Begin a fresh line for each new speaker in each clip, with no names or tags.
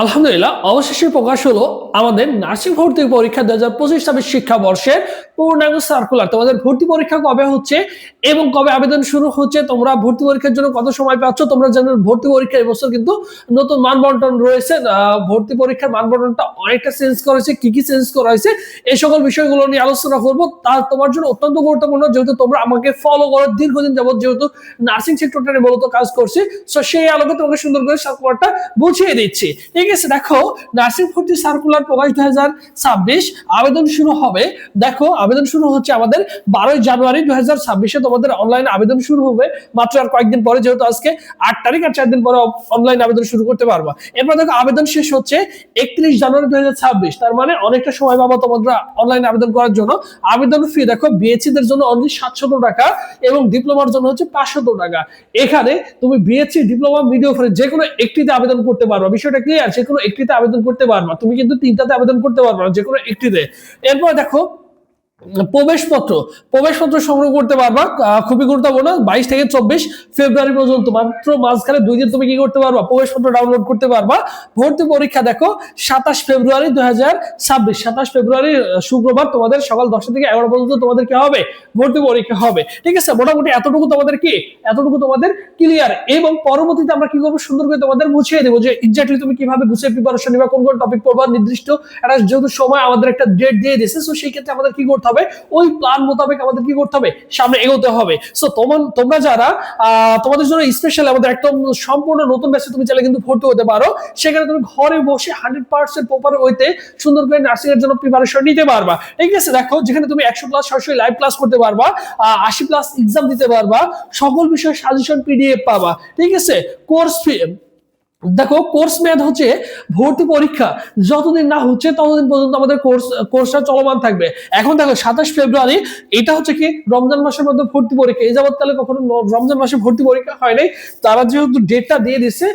আলহামদুলিল্লাহ, অবশেষে প্রকাশ হলো আমাদের নার্সিং ভর্তি পরীক্ষা দু হাজার পঁচিশ ছাব্বিশ শিক্ষাবর্ষের পূর্ণাঙ্গ সার্কুলার তোমাদের ভর্তি পরীক্ষা কবে হচ্ছে এবং কবে আবেদন শুরু হচ্ছে, তোমরা ভর্তি পরীক্ষার জন্য কত সময় পাচ্ছ, তোমরা জানো ভর্তি পরীক্ষা এবছর কিন্তু নতুন মানবন্টন রয়েছে। ভর্তি পরীক্ষার মানবন্টনটা অনেকটা চেঞ্জ করেছে কি কি চেঞ্জ করা হয়েছে, এই সকল বিষয়গুলো নিয়ে আলোচনা করব। তা তোমার জন্য অত্যন্ত গুরুত্বপূর্ণ, যেহেতু তোমরা আমাকে ফলো করো দীর্ঘদিন যাবত যেহেতু নার্সিং সেক্টরটা নিয়ে মূলত কাজ করছি। সো সেই আলোকে তোমাকে সুন্দর করে সার্কুলারটা বুঝিয়ে দিচ্ছি। ঠিক আছে, দেখো নার্সিং ভর্তি সার্কুলার প্রকাশ দুই হাজার ছাব্বিশ, আবেদন শুরু হবে, দেখো, আবেদন শুরু হচ্ছে আমাদের বারোই জানুয়ারি দুই হাজার ছাব্বিশে, তোমাদের অনলাইন আবেদন শুরু হবে, মাত্র আর কয়েকদিন পরে, যেহেতু আজকে আট তারিখ আর চার দিন পরে অনলাইন আবেদন শুরু করতে পারবা। এরপর দেখো, আবেদন শেষ হচ্ছে একত্রিশ জানুয়ারি দুই হাজার ছাব্বিশ, তার মানে অনেকটা সময় পাবা তোমরা অনলাইন আবেদন করার জন্য। আবেদন ফি দেখো বিএসসি দের জন্য অনলি সাতশত টাকা এবং ডিপ্লোমার জন্য হচ্ছে পাঁচশত টাকা। এখানে তুমি বিএসসি ডিপ্লোমা মিডিও ফ্রে যে কোনো একটিতে আবেদন করতে পারবা। বিষয়টা ক্লিয়ার যে কোনো একটিতে আবেদন করতে পারবা। তুমি কিন্তু তিনটাতে আবেদন করতে পারবা, যে কোনো একটিতে। এরপর দেখো প্রবেশপত্র প্রবেশপত্র সংগ্রহ করতে পারবা খুবই গুরুত্বপূর্ণ, বাইশ থেকে চব্বিশ ফেব্রুয়ারি পর্যন্ত, মাত্র মাঝখানে দুই দিন তুমি কি করতে পারবা, প্রবেশপত্র ডাউনলোড করতে পারবা। ভর্তি পরীক্ষা দেখো, সাতাশ ফেব্রুয়ারি দুই হাজার ছাব্বিশ, সাতাশ ফেব্রুয়ারি শুক্রবার তোমাদের সকাল দশটা থেকে এগারো পর্যন্ত তোমাদের কি হবে? ভর্তি পরীক্ষা হবে। ঠিক আছে, মোটামুটি এতটুকু তোমাদের কি? এতটুকু তোমাদের ক্লিয়ার এবং পরবর্তীতে আমরা কি করব? সুন্দর করে তোমাদের বুঝিয়ে দেবো যে এক্স্যাক্টলি তুমি কীভাবে গুছিয়ে প্রিপারেশন নিবা, কোন কোন টপিক পড়বা, নির্দিষ্ট একটা যেহেতু সময় আমাদের একটা ডেট দিয়ে দিয়েছে সো সেই ক্ষেত্রে আমাদের কি করতে হবে? ওই প্ল্যান মোতাবেক আমাদের কি করতে হবে? সামনে এগোতে হবে। সো তোমার, তোমরা যারা তোমাদের জন্য স্পেশাল আমাদের একদম সম্পূর্ণ নতুন ব্যাচে তুমি চাইলে কিন্তু ভর্তি হতে পারো। সেখানে তুমি ঘরে বসে হান্ড্রেড পার্সেন্ট প্রপার ওইতে সুন্দর করে নার্সিং এর জন্য প্রিপারেশন নিতে পারবা। ঠিক আছে? দেখো, যেখানে তুমি একশো প্লাস সরাসরি লাইভ ক্লাস করতে পারবা আশি প্লাস এক্সাম দিতে পারবা, সকল বিষয়ে সাজেশন পিডিএফ পাবা। ঠিক আছে? কোর্স ফি দেখো কোর্স মেয়াদ হচ্ছে ভর্তি পরীক্ষা। যতদিন না হচ্ছে, ততদিন পর্যন্ত আমাদের কোর্স কোর্সটা চলমান থাকবে। এখন দেখো, সাতাশ ফেব্রুয়ারি, এটা হচ্ছে কি? রমজান মাসের মধ্যে ভর্তি পরীক্ষা। এই যাবৎকালে কখনো রমজান মাসে ভর্তি পরীক্ষা হয় নাই। তারা যেহেতু ডেটটা দিয়ে দিচ্ছে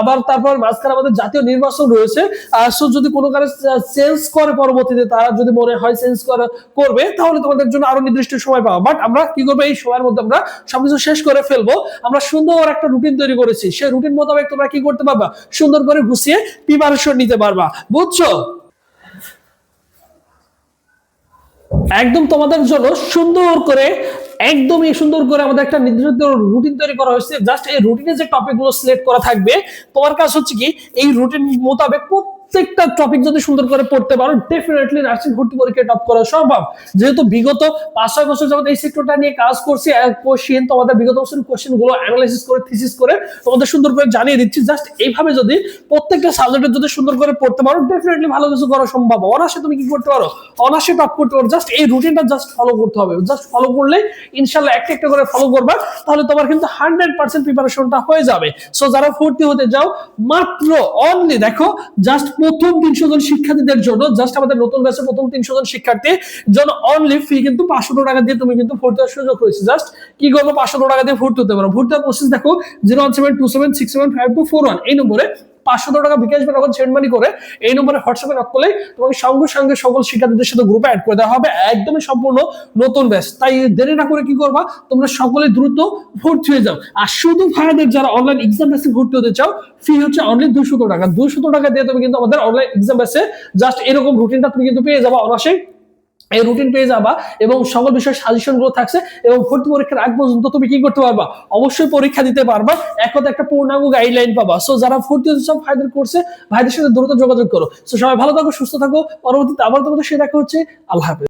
আবার তারপর মাঝখানে আমাদের জাতীয় নির্বাচন রয়েছে সো যদি কোনো কারণে চেঞ্জ করে পরবর্তীতে, তারা যদি মনে হয় চেঞ্জ করে, করবে, তাহলে তোমাদের জন্য আরও নির্দিষ্ট সময় পাবো বাট আমরা কি করব? এই সময়ের মধ্যে আমরা সবকিছু শেষ করে ফেলব। আমরা সুন্দর একটা রুটিন তৈরি করেছি। সেই রুটিন মোতাবেক তোমরা কি করতে পারবা। সুন্দর করে গুছিয়ে প্রিপারেশন নিতে পারবা। বুঝছ? একদম তোমাদের জন্য সুন্দর করে, একদমই সুন্দর করে আমাদের একটা নির্দিষ্ট রুটিন তৈরি করা হয়েছে। জাস্ট এই রুটিনে যে টপিকগুলো সিলেক্ট করা থাকবে, তোমার কাজ হচ্ছে কি, এই রুটিন মোতাবেক প্রত্যেকটা টপিক যদি সুন্দর করে পড়তে পারো ডেফিনেটলি নার্সিং ভর্তি পরীক্ষা টপ করা সম্ভব। যেহেতু বিগত পাঁচ, ছয় বছর যাবত এই সেক্টরটা নিয়ে কাজ করছি কোশ্চেন তোমাদের বিগত বছর কোশ্চেনগুলো অ্যানালাইসিস করে থিসিস করে তোমাদের সুন্দর করে জানিয়ে দিচ্ছি। জাস্ট এইভাবে যদি প্রত্যেকটা সাবজেক্টের যদি সুন্দর করে পড়তে পারো ডেফিনেটলি ভালো কিছু করা সম্ভব। অনার্সে তুমি কি করতে পারো? অনার্সে টপ করতে পারো। জাস্ট এই রুটিনটা জাস্ট ফলো করতে হবে। জাস্ট ফলো করলে ইনশাল্লাহ একটা একটা করে ফলো করবা, তাহলে তোমার কিন্তু হান্ড্রেড পার্সেন্ট প্রিপারেশনটা হয়ে যাবে। সো যারা ভর্তি হতে যাও, মাত্র অনলি দেখো জাস্ট প্রথম তিনশো জন শিক্ষার্থীদের জন্য জাস্ট আমাদের নতুন ব্যাচে প্রথম তিনশো জন শিক্ষার্থী জন্য অনলি ফি কিন্তু পাঁচশো টাকা দিয়ে তুমি কিন্তু ভর্তি হওয়ার সুযোগ হয়েছে। জাস্ট কি করব? পাঁচশো টাকা দিয়ে ভর্তি হতে পারো। ভর্তি হওয়ার প্রসেস দেখো zero one seven two seven six seven five two four one এই নম্বরে পাঁচশো টাকা বিকাশ বা নগদ সেন্ড মানি করে এই নম্বরে হোয়াটসঅ্যাপে নক করলে তোমাকে সঙ্গে সঙ্গে সকল শিক্ষার্থীদের সাথে গ্রুপে অ্যাড করে দেওয়া হবে। একদমই সম্পূর্ণ নতুন ব্যাচ তাই দেরি না করে কি করবা? তোমরা সকলে দ্রুত ভর্তি হয়ে যাও। আর শুধু ভাইয়াদের যারা অনলাইন এক্সাম ব্যাচে ভর্তি হতে চাও ফি হচ্ছে অনলি দুশো টাকা। দুশো টাকা দিয়ে তুমি কিন্তু আমাদের অনলাইন এক্সাম ব্যাচে জাস্ট এরকম রুটিনটা তুমি কিন্তু পেয়ে যাবা অনাসে এই রুটিন পেয়ে যাবা এবং সকল বিষয়ে সাজেশনগুলো থাকছে এবং ভর্তি পরীক্ষার আগ পর্যন্ত তুমি কি করতে পারবা? অবশ্যই পরীক্ষা দিতে পারবা। এক কথা একটা পূর্ণাঙ্গ গাইডলাইন পাবা। সো যারা ভর্তি হচ্ছে সব ভাইদের করছে ভাইদের সাথে দ্রুত যোগাযোগ করো। সো সবাই ভালো থাকো, সুস্থ থাকো। পরবর্তীতে আবার তোমাদের সে দেখা হচ্ছে। আল্লাহ হাফেজ।